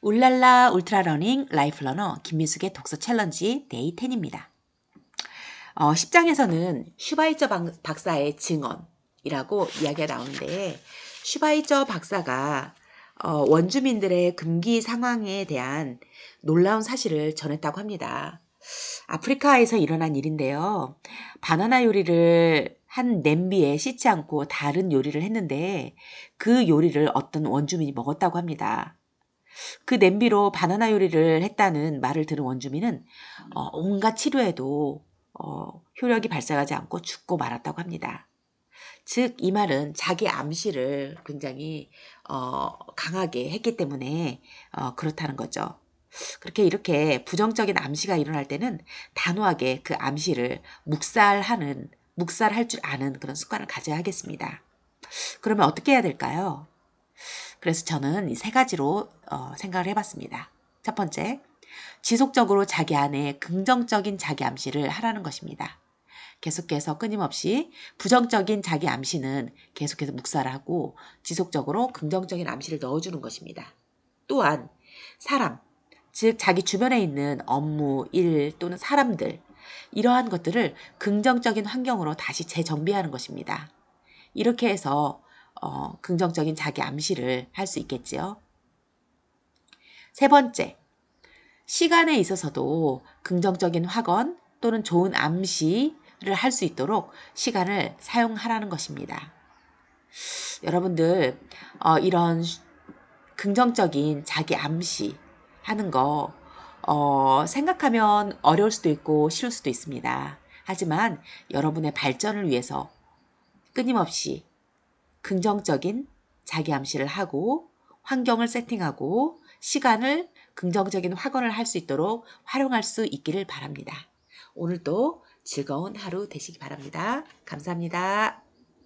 울랄라 울트라러닝 라이프러너 김민숙의 독서 챌린지 데이 10입니다. 어, 10장에서는 슈바이처 박- 박사의 증언이라고 이야기가 나오는데 슈바이처 박사가 어, 원주민들의 금기 상황에 대한 놀라운 사실을 전했다고 합니다. 아프리카에서 일어난 일인데요. 바나나 요리를 한 냄비에 씻지 않고 다른 요리를 했는데 그 요리를 어떤 원주민이 먹었다고 합니다. 그 냄비로 바나나 요리를 했다는 말을 들은 원주민은 어, 온갖 치료에도 어, 효력이 발생하지 않고 죽고 말았다고 합니다. 즉, 이 말은 자기 암시를 굉장히 어, 강하게 했기 때문에 어, 그렇다는 거죠. 그렇게 이렇게 부정적인 암시가 일어날 때는 단호하게 그 암시를 묵살하는, 묵살할 줄 아는 그런 습관을 가져야 하겠습니다. 그러면 어떻게 해야 될까요? 그래서 저는 이 세 가지로 어, 생각을 해봤습니다. 첫 번째, 지속적으로 자기 안에 긍정적인 자기 암시를 하라는 것입니다. 계속해서 끊임없이 부정적인 자기 암시는 계속해서 묵살하고 지속적으로 긍정적인 암시를 넣어주는 것입니다. 또한 사람, 즉 자기 주변에 있는 업무, 일 또는 사람들 이러한 것들을 긍정적인 환경으로 다시 재정비하는 것입니다. 이렇게 해서 어, 긍정적인 자기 암시를 할 수 있겠지요. 세 번째, 시간에 있어서도 긍정적인 확언 또는 좋은 암시를 할 수 있도록 시간을 사용하라는 것입니다. 여러분들 어, 이런 긍정적인 자기 암시 하는 거 어, 생각하면 어려울 수도 있고 쉬울 수도 있습니다. 하지만 여러분의 발전을 위해서 끊임없이 긍정적인 자기 암시를 하고 환경을 세팅하고 시간을 긍정적인 확언을 할 수 있도록 활용할 수 있기를 바랍니다. 오늘도 즐거운 하루 되시기 바랍니다. 감사합니다.